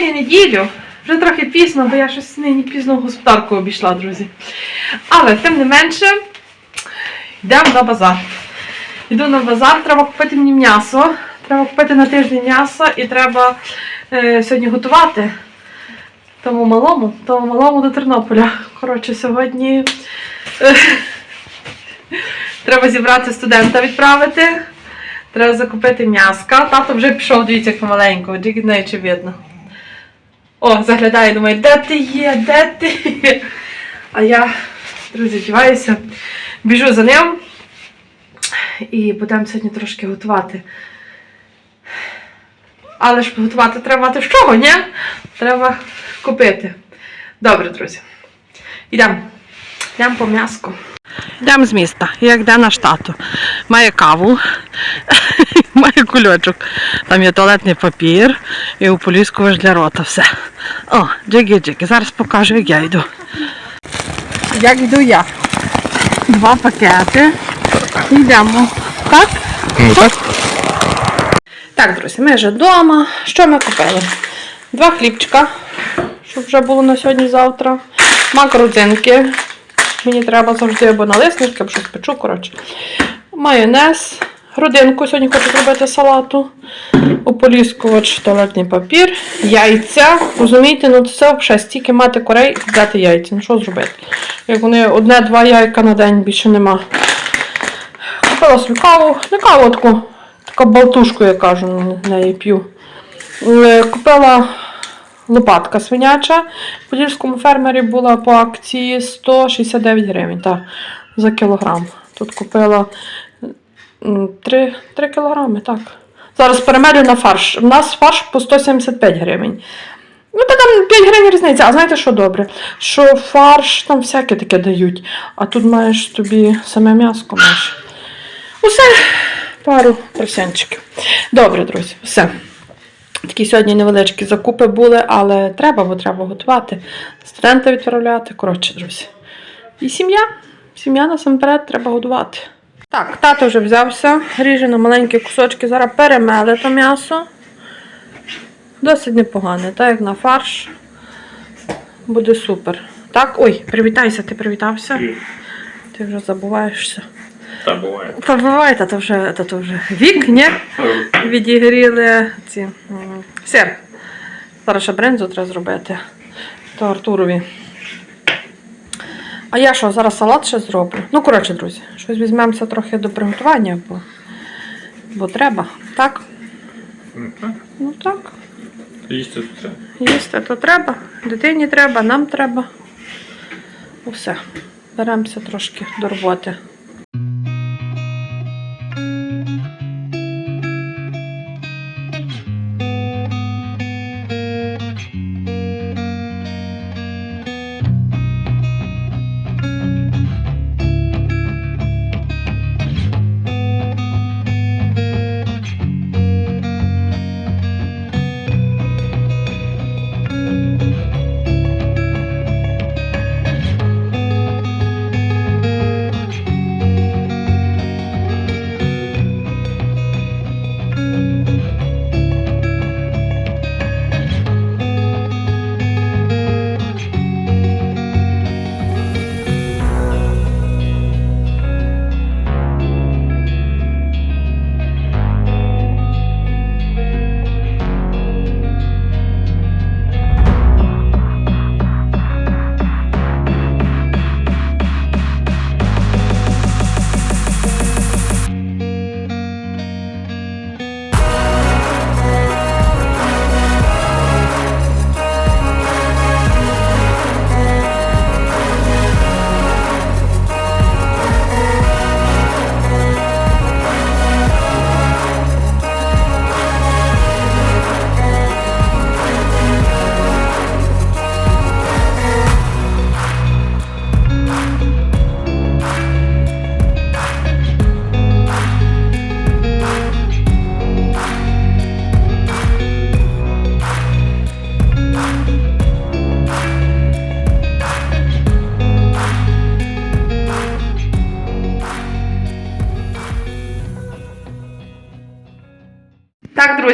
сьогодні неділю. Вже трохи пізно, бо я щось нині пізно господарку обійшла, друзі. Але тим не менше, йдемо на базар. Йду на базар, треба купити мені м'ясо. Треба купити на тиждень м'ясо і треба е, сьогодні готувати. Тому малому, тому малому до Тернополя. Коротше, сьогодні е, треба зібрати студента відправити. Треба закупити м'яска. Тато вже пішов, дивіться, як тільки не чи видно. О, заглядає, думає, де ти є, де ти є? А я, друзі, вдіваюся, біжу за ним і будемо сьогодні трошки готувати. Але ж готувати треба мати з чого, ні? Треба купити. Добре, друзі. Йдемо. Йдемо по м'яску. Йдемо з міста, як де наш тато. Має каву, має кульочок. Там є туалетний папір і ополіскувач для рота. Все. О, джигі-джигі. Зараз покажу, як я йду. Як йду я. Два пакети. Йдемо. Так? Ну так. Так, друзі, ми вже вдома. Що ми купили? Два хлібчика, щоб вже було на сьогодні-завтра. Мак родзинки. Мені треба завжди або налиснички, або щось печу, коротше. Майонез. Родинку сьогодні хочу зробити салату. Ополіскувач, туалетний папір, яйця. Розумієте, ну це взагалі стільки мати корей дати яйця. Ну що зробити? Як вони одне-два яйка на день більше нема. Купила собі каву, не каву, таку, така болтушку, я кажу, неї п'ю. Е, Купила лопатка свиняча. В подільському фермері була по акції 169 гривень та, за кілограм. Тут купила 3, 3 кілограми, так. Зараз перемелю на фарш. У нас фарш по 175 гривень. Ну, та там 5 гривень різниця. А знаєте, що добре? Що фарш там всяке таке дають, а тут маєш тобі саме м'яско маєш. Усе, пару поросянчиків. Добре, друзі, все. Такі сьогодні невеличкі закупи були, але треба, бо треба готувати. Студента відправляти. Коротше, друзі. І сім'я. Сім'я насамперед треба годувати. Так, тато вже взявся, ріже на маленькі кусочки. Зараз перемели то м'ясо. Досить непогане, так як на фарш. Буде супер. Так, ой, привітайся, ти привітався. Ти вже забуваєшся. Так буває. Та буває, та то вже, та то вже вік, ні? Відігріли ці сир. Зараз ще бринзу треба зробити. То Артурові. А я що, зараз салат ще зроблю? Ну, коротше, друзі, щось візьмемося трохи до приготування, бо, бо треба. Так? Ну так. Ну так. Їсти то треба. Їсти то треба, дитині треба, нам треба. Усе. Беремося трошки до роботи.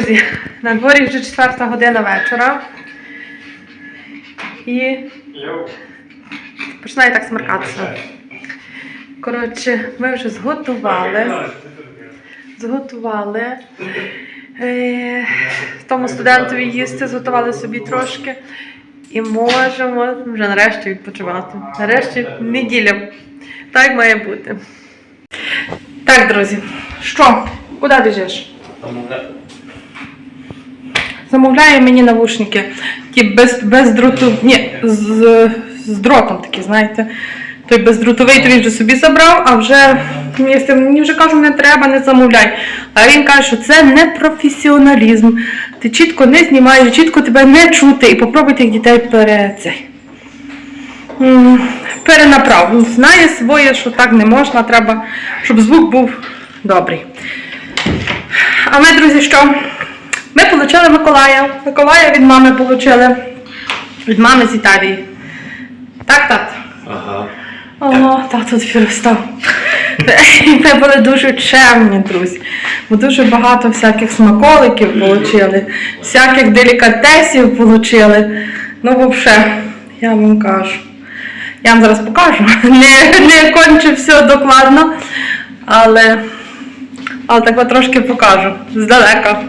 Друзі, на дворі вже четверта година вечора. і починає так смеркатися. Коротше, ми вже зготували. Зготували. Е, тому студентові їсти, зготували собі трошки. І можемо вже нарешті відпочивати. Нарешті неділя. Так має бути. Так, друзі, що? Куди біжиш? Замовляє мені навушники. Ті без, без дроту. Ні, з, з дротом такі, знаєте. Той бездротовий, то він вже собі забрав, а вже якщо мені вже кажу, не треба, не замовляй. А він каже, що це не професіоналізм. Ти чітко не знімаєш, чітко тебе не чути. І попробуй тих дітей пере цей. Перенаправ. Він Знає своє, що так не можна, треба, щоб звук був добрий. А ми, друзі, що? Ми отримали Миколая. Миколая від мами отримали. Від мами з Італії. Так, тат? Ага. О, тато перестав. Ми були дуже чемні, друзі. Ми дуже багато всяких смаколиків отримали, всяких делікатесів отримали. Ну, взагалі, я вам кажу. Я вам зараз покажу. Не, не кончу все докладно, але, але так трошки покажу. Здалека.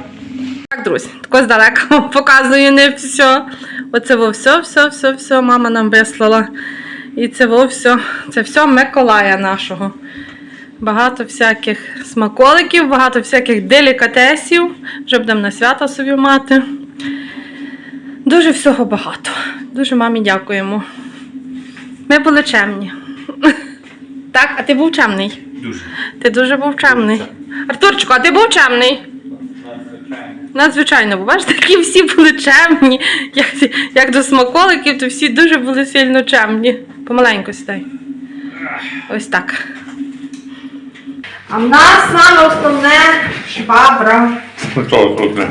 Так, друзі, тако здалека показую не все. Оце во все, все, все, все мама нам вислала. І це во все, це все Миколая нашого. Багато всяких смаколиків, багато всяких делікатесів. Вже будемо на свята собі мати. Дуже всього багато. Дуже мамі дякуємо. Ми були чемні. Так, а ти був чемний? Дуже. Ти дуже був чемний. Артурчику, а ти був чемний? Надзвичайно, бо бачите, такі всі були чемні. Як, як до смаколиків, то всі дуже були сильно чемні. Помаленьку сідай. Ось так. А в нас саме основне швабра. Що тут?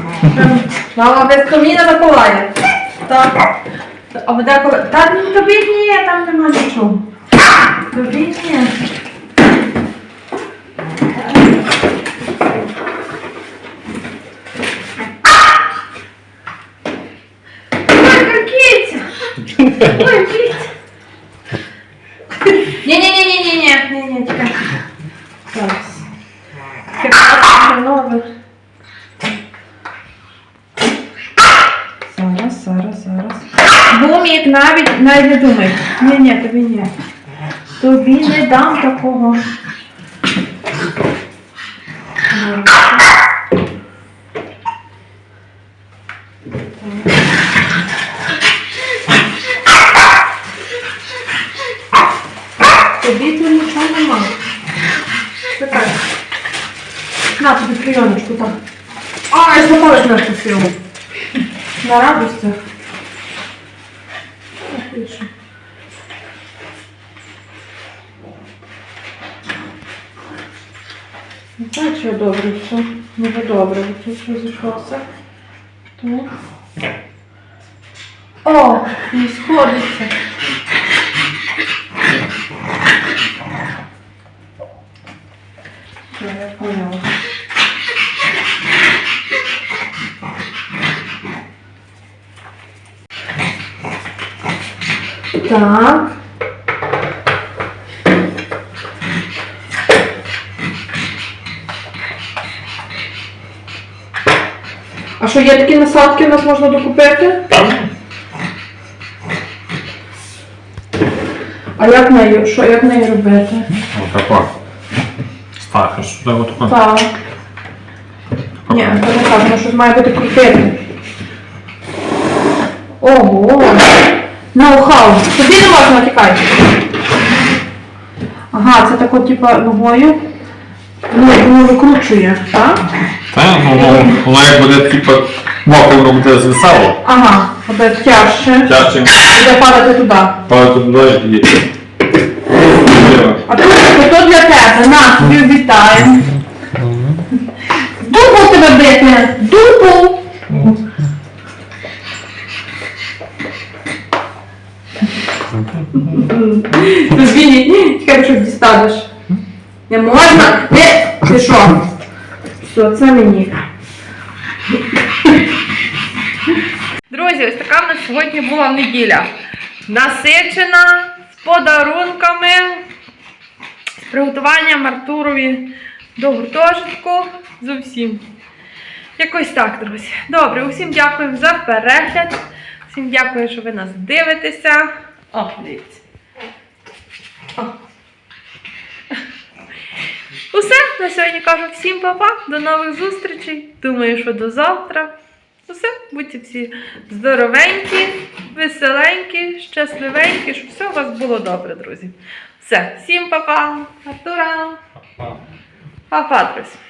Мама без каміна Миколая. Так. А деколи. Та тобі ні, там нема нічого. Тобі ні. Ой, киця! Ні-ні-ні-ні-ні-ні, ні-ні, чекай. Зараз. Чекай, нове. Зараз, зараз, зараз. Бумік навіть навіть не думай. Ні, ні, тобі ні. Тобі не дам такого. Тобі На радостях. Ну так, що добре все. Ну ви добре, це все зійшлося. Тут. О, і сходиться. Я поняла. Так. А що є такі насадки, у нас можна докупити? Там? А як нею? Що як нею робити? Отако. Ставиш сюди отако. Так. Ні, це не так, щось має бути крутити. Ого! Ноу-хау. Тобі не можна тікати. Ага, це тако, типа, ногою. Ну, воно викручує, так? Та, ну, воно як буде, типу, боком воно буде звисало. Ага, буде тяжче. Тяжче Буде падати туди. падати туди і тоді. А тут то для тебе. На, тобі вітаємо. Дупу тебе бити! Дупу! Тобі чекай, що дістанеш. Не можна? Не, ти що? Все, це мені. Друзі, ось така в нас сьогодні була неділя. насичена з подарунками, з приготуванням Артурові до гуртожитку з усім. Якось так, друзі. Добре, усім дякуємо за перегляд. Всім дякую, що ви нас дивитеся. О, дивіться. О. Усе на сьогодні кажу всім па-па, до нових зустрічей. Думаю, що до завтра. Усе, будьте всі здоровенькі, веселенькі, щасливенькі, щоб все у вас було добре, друзі. Все, всім па-па, Артура, па-па, друзі.